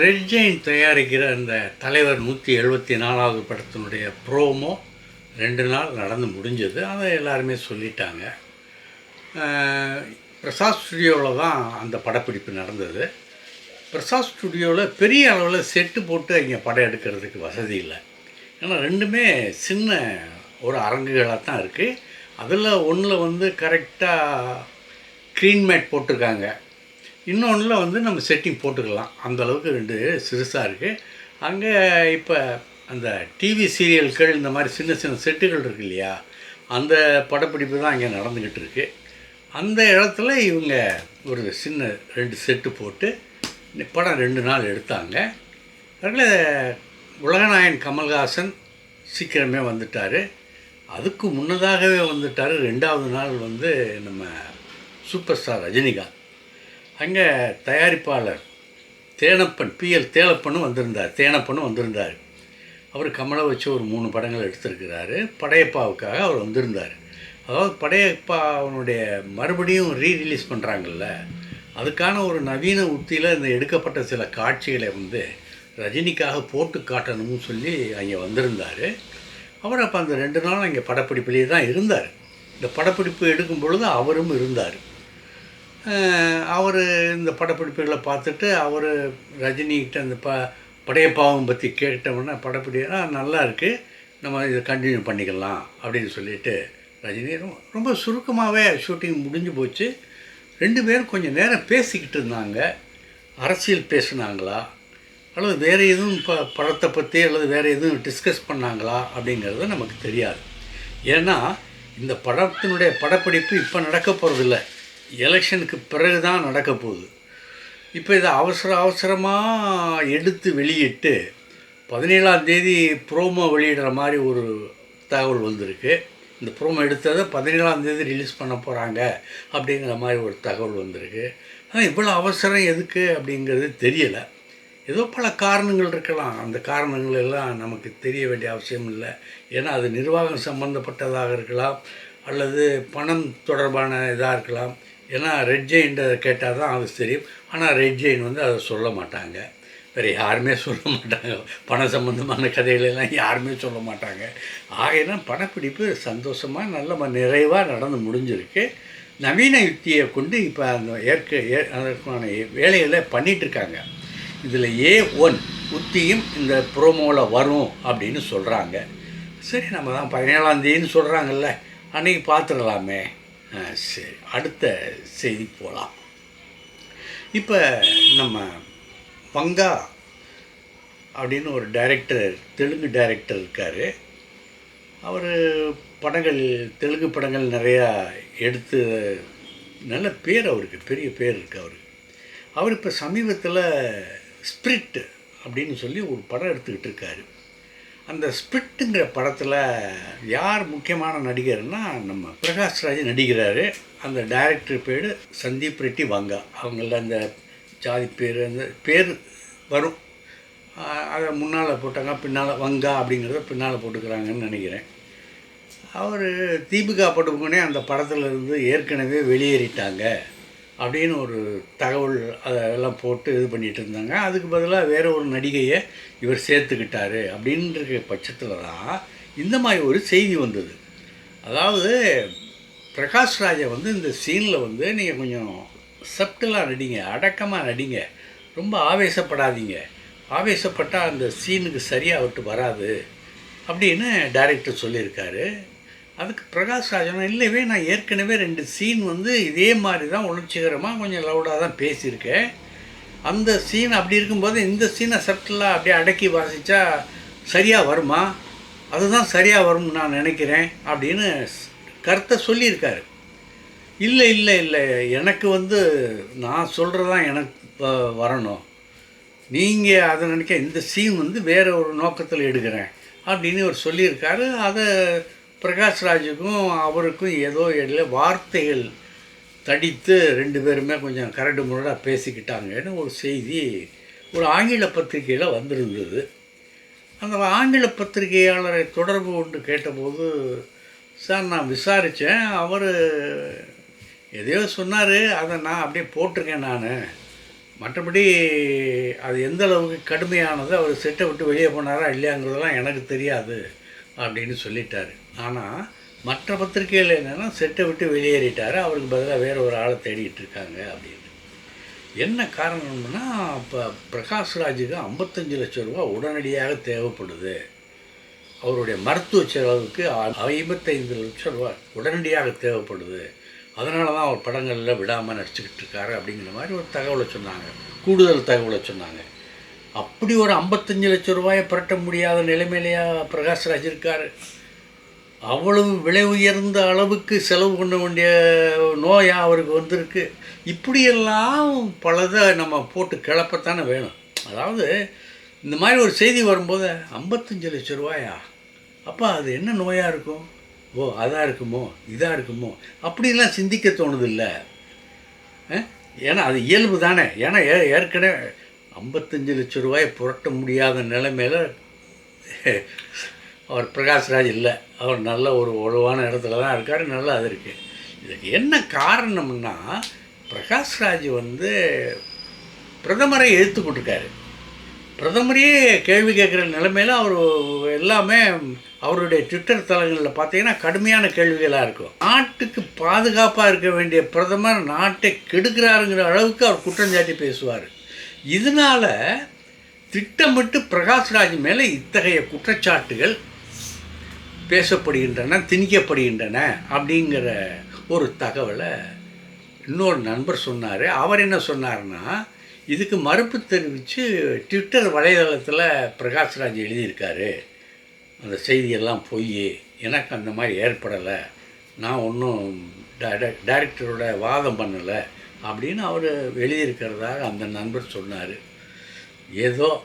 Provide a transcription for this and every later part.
Red Jain தயாரிக்கிற அந்த தலைவர் நூற்றி எழுபத்தி நாலாவது படத்தினுடைய ப்ரோமோ ரெண்டு நாள் நடந்து முடிஞ்சது. அதை எல்லாருமே சொல்லிட்டாங்க. பிரசாத் ஸ்டுடியோவில் தான் அந்த படப்பிடிப்பு நடந்தது. பிரசாத் ஸ்டுடியோவில் பெரிய அளவில் செட்டு போட்டு அங்கே படம் எடுக்கிறதுக்கு வசதி இல்லை. ஏன்னா ரெண்டுமே சின்ன ஒரு அரங்குகளாக தான் இருக்குது அதில் ஒன்றில் வந்து கரெக்டாக க்ரீன் மேட் போட்டிருக்காங்க. இன்னொன்றில் வந்து நம்ம செட்டிங் போட்டுக்கலாம். அந்தளவுக்கு ரெண்டு சிறுசாக இருக்குது அங்கே இப்போ அந்த டிவி சீரியல்கள் இந்த மாதிரி சின்ன சின்ன செட்டுகள் இருக்கு இல்லையா? அந்த படப்பிடிப்பு தான் அங்கே நடந்துக்கிட்டு இருக்கு. அந்த இடத்துல இவங்க ஒரு சின்ன ரெண்டு செட்டு போட்டு படம் ரெண்டு நாள் எடுத்தாங்க. அதில் உலகநாயன் கமல்ஹாசன் சீக்கிரமே வந்துட்டார். அதுக்கு முன்னதாகவே வந்துட்டார். ரெண்டாவது நாள் வந்து நம்ம சூப்பர் ஸ்டார் ரஜினிகாந்த். அங்கே தயாரிப்பாளர் தேனப்பன் பிஎல் தேனப்பனும் வந்திருந்தார். தேனப்பனும் வந்திருந்தார். அவர் கமலை வச்சு ஒரு மூணு படங்கள் எடுத்திருக்கிறாரு. படையப்பாவுக்காக அவர் வந்திருந்தார். அதாவது படையப்பா அவனுடைய மறுபடியும் ரீ ரிலீஸ் பண்ணுறாங்கல்ல அதுக்கான ஒரு நவீன உத்தியில் இந்த எடுக்கப்பட்ட சில காட்சிகளை வந்து ரஜினிக்காக போட்டு காட்டணும்னு சொல்லி அங்கே வந்திருந்தார். அவர் அப்போ அந்த ரெண்டு நாள் அங்கே படப்பிடிப்பிலேயே தான் இருந்தார். இந்த படப்பிடிப்பு எடுக்கும் பொழுது அவரும் இருந்தார். அவர் இந்த படப்பிடிப்புகளை பார்த்துட்டு அவர் ரஜினிகிட்ட அந்த ப படையப்பாவம் பற்றி கேட்டவுடனே படப்பிடி நல்லா இருக்குது நம்ம இதை கண்டினியூ பண்ணிக்கலாம். அப்படின்னு சொல்லிட்டு ரஜினி ரொம்ப ரொம்ப சுருக்கமாகவே ஷூட்டிங் முடிஞ்சு போச்சு. ரெண்டு பேரும் கொஞ்சம் நேரம் பேசிக்கிட்டு இருந்தாங்க. அரசியல் பேசுனாங்களா? அல்லது வேறு எதுவும் இப்போ படத்தை பற்றி அல்லது வேறு எதுவும் டிஸ்கஸ் பண்ணாங்களா? அப்படிங்கிறது நமக்கு தெரியாது. ஏன்னா இந்த படத்தினுடைய படப்பிடிப்பு இப்போ நடக்க போகிறதில்ல எலெக்ஷனுக்கு பிறகு தான் நடக்க போகுது. இப்போ இதை அவசர அவசரமாக எடுத்து வெளியிட்டு பதினேழாம் தேதி ப்ரோமோ வெளியிடுற மாதிரி ஒரு தகவல் வந்திருக்கு. இந்த ப்ரோமோ எடுத்ததை பதினேழாம் தேதி ரிலீஸ் பண்ண போகிறாங்க அப்படிங்கிற மாதிரி ஒரு தகவல் வந்திருக்கு. ஆனால் இவ்வளோ அவசரம் எதுக்கு அப்படிங்கிறது தெரியலை. ஏதோ பல காரணங்கள் இருக்கலாம். அந்த காரணங்கள் எல்லாம் நமக்கு தெரிய வேண்டிய அவசியம் இல்லை. ஏன்னா அது நிர்வாகம் சம்மந்தப்பட்டதாக இருக்கலாம். அல்லது பணம் தொடர்பான இதாக இருக்கலாம். ஏன்னா ரெட் ஜெயின்ட கேட்டால் தான் அது தெரியும். ஆனால் ரெட் ஜெயின் வந்து அதை சொல்ல மாட்டாங்க. வேறு யாருமே சொல்ல மாட்டாங்க. பண சம்மந்தமான கதைகளெல்லாம் யாருமே சொல்ல மாட்டாங்க. ஆகையினா படப்பிடிப்பு சந்தோஷமாக நல்ல ம- நிறைவாக நடந்து முடிஞ்சிருக்கு. நவீன யுக்தியை கொண்டு இப்போ அந்த ஏற்க அதற்கான வேலைகளை பண்ணிகிட்ருக்காங்க இருக்காங்க. இதில் ஏ ஒன் உத்தியும் இந்த ப்ரோமோவில் வரும் அப்படின்னு சொல்கிறாங்க சரி நம்ம தான் பதினேழாந்தேதின்னு சொல்கிறாங்கல்ல அன்றைக்கி பார்த்துடலாமே. சரி. அடுத்த செய்தி போகலாம் இப்போ நம்ம பங்கா அப்படின்னு ஒரு டைரக்டர் தெலுங்கு டைரக்டர் இருக்கார். அவர் படங்கள் தெலுங்கு படங்கள் நிறையா எடுத்து நல்ல பேர் அவருக்கு பெரிய பேர் இருக்குது அவருக்கு அவர் இப்போ சமீபத்தில் ஸ்பிரிட் அப்படின்னு சொல்லி ஒரு படம் எடுத்துக்கிட்டு இருக்காரு. அந்த ஸ்பிட்டுங்கிற படத்தில் யார் முக்கியமான நடிகர்னா நம்ம பிரகாஷ்ராஜ் நடிக்கிறாரு. அந்த டைரக்டர் பேர் சந்தீப் ரெட்டி வங்கா. அவங்கள அந்த ஜாதி பேர் அந்த பேர் வரும். அதை முன்னால் போட்டாங்க பின்னால் வங்கா அப்படிங்கிறத பின்னால் போட்டுக்கிறாங்கன்னு நினைக்கிறேன். அவர் தீபிகா படுகோனே அந்த படத்துலேருந்து ஏற்கனவே வெளியேறிட்டாங்க. அப்படின்னு ஒரு தகவல் அதெல்லாம் போட்டு இது பண்ணிகிட்டு இருந்தாங்க. அதுக்கு பதிலாக வேறு ஒரு நடிகையை இவர் சேர்த்துக்கிட்டார் அப்படின்ற பட்சத்தில் தான் இந்த மாதிரி ஒரு செய்தி வந்தது. அதாவது பிரகாஷ் ராஜை வந்து இந்த சீனில் வந்து நீங்கள் கொஞ்சம் சப்டிலாக நடிங்க அடக்கமாக நடிங்க ரொம்ப ஆவேசப்படாதீங்க. ஆவேசப்பட்டால் அந்த சீனுக்கு சரியாக விட்டு வராது அப்படின்னு டைரக்டர் சொல்லியிருக்காரு. அதுக்கு பிரகாஷ் ராஜன் இல்லைவே நான் ஏற்கனவே ரெண்டு சீன் வந்து இதே மாதிரி தான் உணர்ச்சிகரமாக கொஞ்சம் லவுடாக தான் பேசியிருக்கேன். அந்த சீன் அப்படி இருக்கும்போது இந்த சீனை சப்டிலாக அப்படியே அடக்கி வாசித்தா சரியாக வருமா? அதுதான் சரியாக வரும்னு நான் நினைக்கிறேன் அப்படின்னு கருத்தை சொல்லியிருக்காரு. இல்லை இல்லை இல்லை எனக்கு வந்து நான் சொல்கிறதான் எனக்கு வ- வரணும். நீங்கள் அதை நினைக்க இந்த சீன் வந்து வேறு ஒரு நோக்கத்தில் எடுக்கிறேன் அப்படின்னு அவர் சொல்லியிருக்காரு. அதை பிரகாஷ் ராஜுக்கும் அவருக்கும் ஏதோ இடையில வார்த்தைகள் தடித்து ரெண்டு பேருமே கொஞ்சம் கரடு முரடாக பேசிக்கிட்டாங்கன்னு ஒரு செய்தி ஒரு ஆங்கில பத்திரிகையில் வந்திருந்தது. அந்த ஆங்கில பத்திரிகையாளரை தொடர்பு கொண்டு கேட்டபோது சார் நான் விசாரித்தேன் அவர் எதையோ சொன்னார். அதை நான் அப்படியே போட்டிருக்கேன் நான். மற்றபடி அது எந்த அளவுக்கு கடுமையானது அவர் செட்டை விட்டு வெளியே போனாரா இல்லையாங்கிறதெல்லாம் எனக்கு தெரியாது. அப்படின்னு சொல்லிட்டார். ஆனால் மற்ற பத்திரிகையில் என்னென்னா செட்டை விட்டு வெளியேறிட்டார். அவருக்கு பதிலாக வேறு ஒரு ஆளை தேடிட்டு இருக்காங்க அப்படின்னு. என்ன காரணம்னா இப்போ பிரகாஷ்ராஜுக்கு ஐம்பத்தஞ்சு லட்சம் ரூபா உடனடியாக தேவைப்படுது. அவருடைய மருத்துவ செலவுக்கு ஐம்பத்தைந்து லட்சம் ரூபா உடனடியாக தேவைப்படுது. அதனால தான் அவர் படங்களில் விடாமல் நடிச்சுக்கிட்டு இருக்காரு அப்படிங்கிற மாதிரி ஒரு தகவலை சொன்னாங்க. கூடுதல் தகவலை சொன்னாங்க. அப்படி ஒரு ஐம்பத்தஞ்சு லட்சம் ரூபாயை புரட்ட முடியாத நிலைமையிலையா பிரகாஷ்ராஜ் இருக்கார். அவ்வளவு விலை உயர்ந்த அளவுக்கு செலவு பண்ண வேண்டிய நோயாக அவருக்கு வந்திருக்கு. இப்படியெல்லாம் பலதை நம்ம போட்டு கிளப்பத்தானே வேணும். அதாவது இந்த மாதிரி ஒரு செய்தி வரும்போது ஐம்பத்தஞ்சு லட்சம் ரூபாயா? அப்போ அது என்ன நோயாக இருக்கும்? ஓ அதாக இருக்குமோ? இதாக இருக்குமோ? அப்படிலாம் சிந்திக்க தோணுதில்ல ஏன்னா அது இயல்பு தானே. ஏன்னா ஏ ஏற்கனவே ஐம்பத்தஞ்சு லட்சம் ரூபாயை புரட்ட முடியாத நிலைமையில் அவர் பிரகாஷ்ராஜ் இல்லை. அவர் நல்ல ஒரு உழவான இடத்துல தான் இருக்கார் நல்லா அது இருக்குது இதுக்கு என்ன காரணம்னா பிரகாஷ்ராஜ் வந்து பிரதமரை எதிர்த்து கொண்டிருக்காரு பிரதமரையே கேள்வி கேட்குற நிலைமையில் அவர் எல்லாமே அவருடைய ட்விட்டர் தளங்களில் பார்த்தீங்கன்னா கடுமையான கேள்விகளாக இருக்கும். நாட்டுக்கு பாதுகாப்பாக இருக்க வேண்டிய பிரதமர் நாட்டை கெடுக்கிறாருங்கிற அளவுக்கு அவர் குற்றஞ்சாட்டி பேசுவார். இதனால திட்டமிட்டு பிரகாஷ்ராஜ் மேலே இத்தகைய குற்றச்சாட்டுகள் பேசப்படுகின்றன திணிக்கப்படுகின்றன அப்படிங்கிற ஒரு தகவலை இன்னொரு நண்பர் சொன்னார். அவர் என்ன சொன்னார்னா இதுக்கு மறுப்பு தெரிவித்து ட்விட்டர் வலைதளத்தில் பிரகாஷ்ராஜ் எழுதியிருக்காரு. அந்த செய்தியெல்லாம் பொய் எனக்கு அந்த மாதிரி ஏற்படலை. நான் ஒன்றும் டைரக்டரோட வாதம் பண்ணலை. அப்படின்னு அவர் எழுதியிருக்கிறதாக அந்த நண்பர் சொன்னார். ஏதோ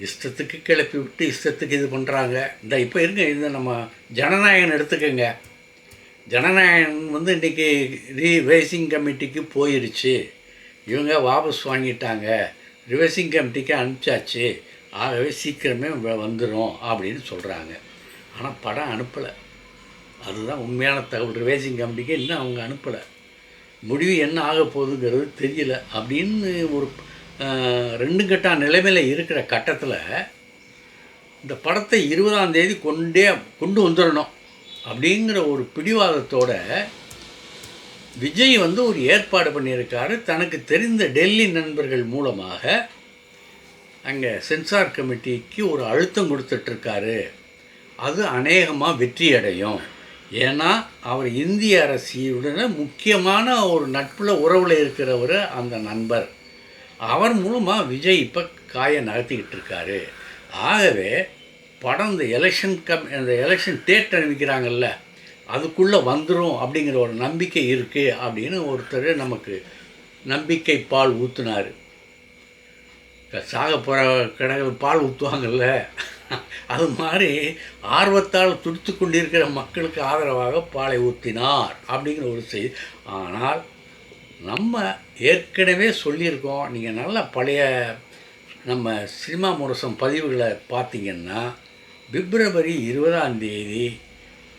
இஷ்டத்துக்கு கிளப்பி விட்டு இஷ்டத்துக்கு இது பண்ணுறாங்க இந்த இப்போ இருங்க இந்த நம்ம ஜனநாயகன் எடுத்துக்கோங்க. ஜனநாயகன் வந்து இன்றைக்கி ரீவேசிங் கமிட்டிக்கு போயிடுச்சு இவங்க வாபஸ் வாங்கிட்டாங்க. ரிவைசிங் கமிட்டிக்கு அனுப்பிச்சாச்சு. ஆகவே சீக்கிரமே வ- வந்துடும் அப்படின்னு சொல்கிறாங்க ஆனால் படம் அனுப்பலை. அதுதான் உண்மையான தகவல். ரிவைசிங் கமிட்டிக்கு இன்னும் அவங்க அனுப்பலை. முடிவு என்ன ஆக போகுதுங்கிறது தெரியல அப்படின்னு ஒரு ரெண்டு கட்டா நிலைமையில் இருக்கிற கட்டத்தில் இந்த படத்தை இருபதாம் தேதி கொண்டே கொண்டு வந்துடணும் அப்படிங்கிற ஒரு பிடிவாதத்தோட விஜய் வந்து ஒரு ஏற்பாடு பண்ணியிருக்காரு. தனக்கு தெரிந்த டெல்லி நண்பர்கள் மூலமாக அங்கே சென்சார் கமிட்டிக்கு ஒரு அழுத்தம் கொடுத்துட்ருக்காரு அது அநேகமாக வெற்றி அடையும் ஏன்னா அவர் இந்திய அரசியுடன் முக்கியமான ஒரு நட்புல உறவில் இருக்கிறவர் அந்த நண்பர். அவர் மூலமாக விஜய் இப்போ காயை நகர்த்திக்கிட்டு இருக்காரு. ஆகவே படம் இந்த எலெக்ஷன் கம் இந்த எலெக்ஷன் டேட் அறிவிக்கிறாங்கல்ல அதுக்குள்ளே வந்துடும் அப்படிங்கிற ஒரு நம்பிக்கை இருக்குது அப்படின்னு ஒருத்தர் நமக்கு நம்பிக்கை பால் ஊற்றுனார் சாக போகிற கடைகள் பால் ஊற்றுவாங்கல்ல அது மாதிரி ஆர்வத்தால் துடித்து கொண்டிருக்கிற மக்களுக்கு ஆதரவாக பாலை ஊற்றினார் அப்படிங்கிற ஒரு செய்தி. ஆனால் நம்ம ஏற்கனவே சொல்லியிருக்கோம். நீங்கள் நல்ல பழைய நம்ம சினிமா முரசம் பதிவுகளை பார்த்தீங்கன்னா பிப்ரவரி இருபதாம் தேதி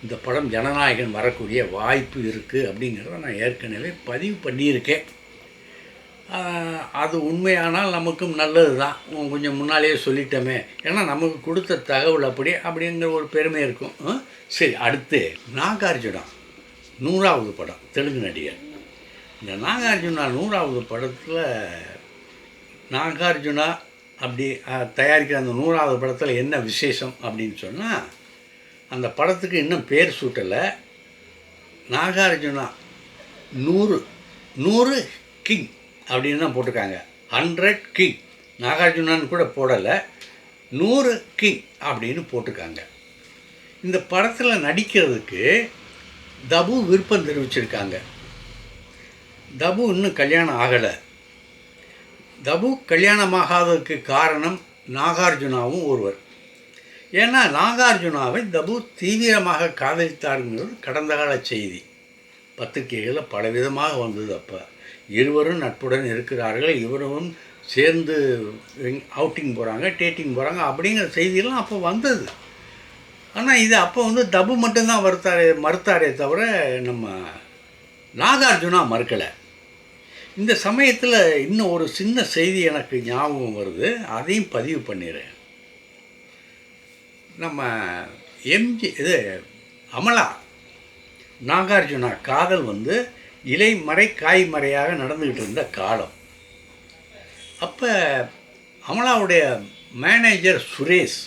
இந்த படம் ஜனநாயகன் வரக்கூடிய வாய்ப்பு இருக்குது அப்படிங்கிறத நான் ஏற்கனவே பதிவு பண்ணியிருக்கேன். அது உண்மையானால் நமக்கும் நல்லது தான் கொஞ்சம் முன்னாலேயே சொல்லிட்டோமே. ஏன்னா நமக்கு கொடுத்த தகவல் அப்படி அப்படிங்கிற ஒரு பெருமை இருக்கும். சரி அடுத்து நாகார்ஜுனா நூறாவது படம் தெலுங்கு நடிகர். இந்த நாகார்ஜுனா நூறாவது படத்தில் நாகார்ஜுனா அப்படி தயாரிக்கிற அந்த நூறாவது படத்தில் என்ன விசேஷம் அப்படின்னு சொன்னால் அந்த படத்துக்கு இன்னும் பேர் சூட்டலை. நாகார்ஜுனா நூறு நூறு கிங். அப்படின்னு தான் போட்டிருக்காங்க. ஹண்ட்ரட் கிங் நாகார்ஜுனான்னு கூட போடலை. நூறு கிங் அப்படின்னு போட்டிருக்காங்க. இந்த படத்தில் நடிக்கிறதுக்கு தபு விருப்பம் தெரிவிச்சிருக்காங்க. தபு இன்னும் கல்யாணம் ஆகலை. தபு கல்யாணமாகாததுக்கு காரணம் நாகார்ஜுனாவும் ஒருவர். ஏன்னா நாகார்ஜுனாவை தபு தீவிரமாக காதலித்தாருங்கிறது கடந்த கால செய்தி. பத்திரிகைகளில் பலவிதமாக வந்தது அப்போ. இருவரும் நட்புடன் இருக்கிறார்கள். இவரும் சேர்ந்து அவுட்டிங் போகிறாங்க டேட்டிங் போகிறாங்க அப்படிங்கிற செய்தியெல்லாம் அப்போ வந்தது. ஆனால் இது அப்போ வந்து தபு மட்டும்தான் வருத்தாரே மறுத்தாரே தவிர நம்ம நாகார்ஜுனா மறுக்கலை. இந்த சமயத்தில் இன்னும் ஒரு சின்ன செய்தி எனக்கு ஞாபகம் வருது. அதையும் பதிவு பண்ணிடுறேன் நம்ம எம்ஜி இது அமலா நாகார்ஜுனா காதல் வந்து இலைமறை காய்மறையாக நடந்துக்கிட்டு இருந்த காலம். அப்போ அமலாவுடைய மேனேஜர் சுரேஷ்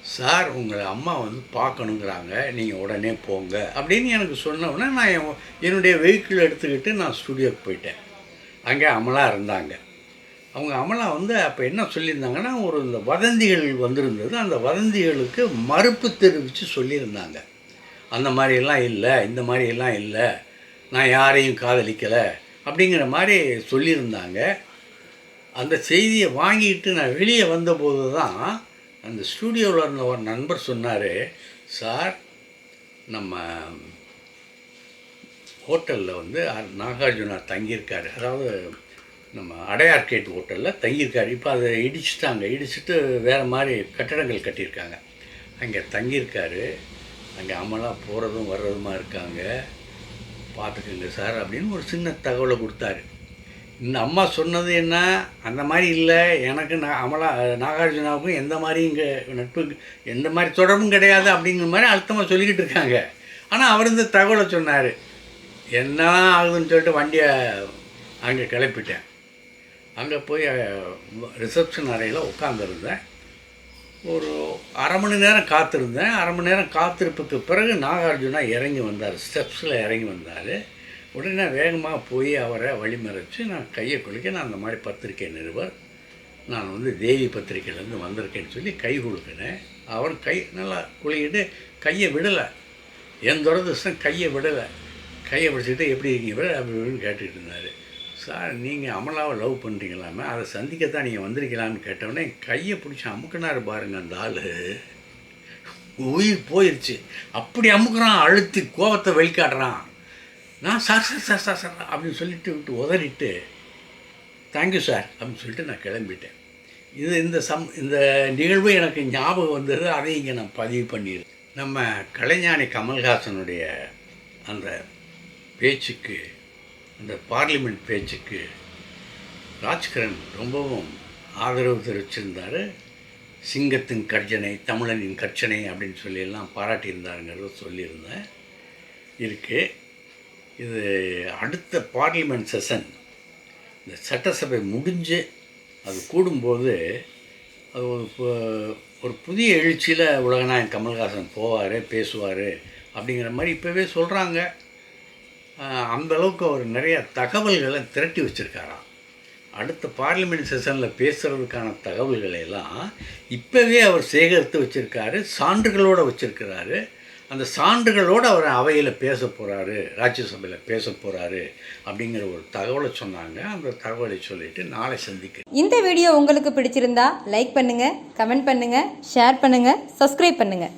சார் உங்களை அம்மா வந்து பார்க்கணுங்கிறாங்க. நீங்கள் உடனே போங்க. அப்படின்னு எனக்கு சொன்ன நான் என் என்னுடைய வெஹிக்கிள் எடுத்துக்கிட்டு நான் ஸ்டுடியோக்கு போயிட்டேன். அங்கே அமலா இருந்தாங்க. அவங்க அமலா வந்து அப்போ என்ன சொல்லியிருந்தாங்கன்னா ஒரு இந்த வதந்திகள் வந்திருந்தது. அந்த வதந்திகளுக்கு மறுப்பு தெரிவித்து சொல்லியிருந்தாங்க. அந்த மாதிரியெல்லாம் இல்லை இந்த மாதிரியெல்லாம் இல்லை. நான் யாரையும் காதலிக்கலை அப்படிங்கிற மாதிரி சொல்லியிருந்தாங்க. அந்த செய்தியை வாங்கிட்டு நான் வெளியே வந்தபோது தான் அந்த ஸ்டூடியோவில் இருந்த ஒரு நண்பர் சொன்னார் சார் நம்ம ஹோட்டலில் வந்து நாகார்ஜுனா தங்கியிருக்காரு. அதாவது நம்ம அடையார்கேட் ஹோட்டலில் தங்கியிருக்காரு. இப்போ அதை இடிச்சிட்டாங்க. இடிச்சிட்டு வேறு மாதிரி கட்டடங்கள் கட்டியிருக்காங்க. அங்கே தங்கியிருக்காரு. அங்கே அமலாக போகிறதும் வர்றதுமா இருக்காங்க. பார்த்துக்கங்க சார் அப்படின்னு ஒரு சின்ன தகவலை கொடுத்தாரு. இந்த அம்மா சொன்னது என்ன? அந்த மாதிரி இல்லை. எனக்கு நான் அமலா நாகார்ஜுனாவுக்கும் எந்த மாதிரி இங்கே நட்பு எந்த மாதிரி தொடர்பும் கிடையாது அப்படிங்கிற மாதிரி அழுத்தமாக சொல்லிக்கிட்டு இருக்காங்க. ஆனால் அவர் இந்த தகவலை சொன்னார். என்ன ஆகுதுன்னு சொல்லிட்டு வண்டியை அங்கே கிளப்பிட்டேன். அங்கே போய் ரிசப்ஷன் அறையில் உட்காந்துருந்தேன் ஒரு அரை மணி நேரம் காத்திருந்தேன். அரை மணி நேரம் காத்திருப்புக்கு பிறகு நாகார்ஜுனா இறங்கி வந்தார். ஸ்டெப்ஸில் இறங்கி வந்தார். உடனே வேகமாக போய் அவரை வழிமறைச்சு நான் கையை குலுக்க நான் அந்த மாதிரி பத்திரிக்கை நிருபர். நான் வந்து தேவி பத்திரிக்கையிலேருந்து வந்திருக்கேன்னு சொல்லி கை கொடுக்கினேன் அவர் கை நல்லா குளிக்கிட்டு கையை விடலை. என் துரதிருஷ்டம் கையை விடலை. கையை பிடிச்சிட்டு எப்படி இருக்கீங்க அப்படி இப்படின்னு கேட்டுக்கிட்டு இருந்தார். சார் நீங்கள் அமலாவை லவ் பண்ணுறீங்களாமே அதை சந்திக்கத்தான் நீங்கள் வந்திருக்கலாம்னு கேட்டவுடனே கையை பிடிச்சி அமுக்குனாரு பாருங்க அந்த ஆள். உயிர் போயிடுச்சு அப்படி அமுக்குறான் அழுத்தி கோபத்தை வெளிக்காட்டுறான். நான் sir sir sir sir sir அப்படின்னு சொல்லிட்டு விட்டு உதறிட்டு தேங்க்யூ சார் அப்படின்னு சொல்லிட்டு நான் கிளம்பிட்டேன். இது இந்த சம் இந்த நிகழ்வு எனக்கு ஞாபகம் வந்தது அதை இங்கே நான் பதிவு பண்ணிடுறேன். நம்ம கலைஞானி கமல்ஹாசனுடைய அந்த பேச்சுக்கு அந்த பார்லிமெண்ட் பேச்சுக்கு ராஜ்கிரண் ரொம்பவும் ஆதரவு தெரிவிச்சிருந்தார். சிங்கத்தின் கர்ஜனை தமிழனின் கர்ச்சனை அப்படின்னு சொல்லியெல்லாம் பாராட்டியிருந்தாருங்கிறத சொல்லியிருந்தேன். இருக்குது இது அடுத்த பார்லிமெண்ட் செஷன். இந்த சட்டசபை முடிஞ்சு அது கூடும்போது அது ஒரு ஒரு புதிய எழுச்சியில் உலகநாயகன் கமல்ஹாசன் போவார் பேசுவார் அப்படிங்கிற மாதிரி இப்போவே சொல்கிறாங்க அந்தளவுக்கு அவர் நிறைய தகவல்களை திரட்டி வச்சுருக்காராம். அடுத்த பார்லிமெண்ட் செஷனில் பேசுகிறதுக்கான தகவல்களை எல்லாம் இப்போவே அவர் சேகரித்து வச்சுருக்காரு சான்றுகளோடு வச்சுருக்கிறாரு. அந்த சான்றுகளோடு அவர் அவையில் பேச போகிறாரு ராஜ்யசபையில் பேச போகிறாரு அப்படிங்கிற ஒரு தகவலை சொன்னாங்க. அந்த தகவலை சொல்லிட்டு நாளை சந்திக்கிறேன். இந்த வீடியோ உங்களுக்கு பிடிச்சிருந்தா லைக் பண்ணுங்கள் கமெண்ட் பண்ணுங்கள் ஷேர் பண்ணுங்கள் சப்ஸ்கிரைப் பண்ணுங்கள்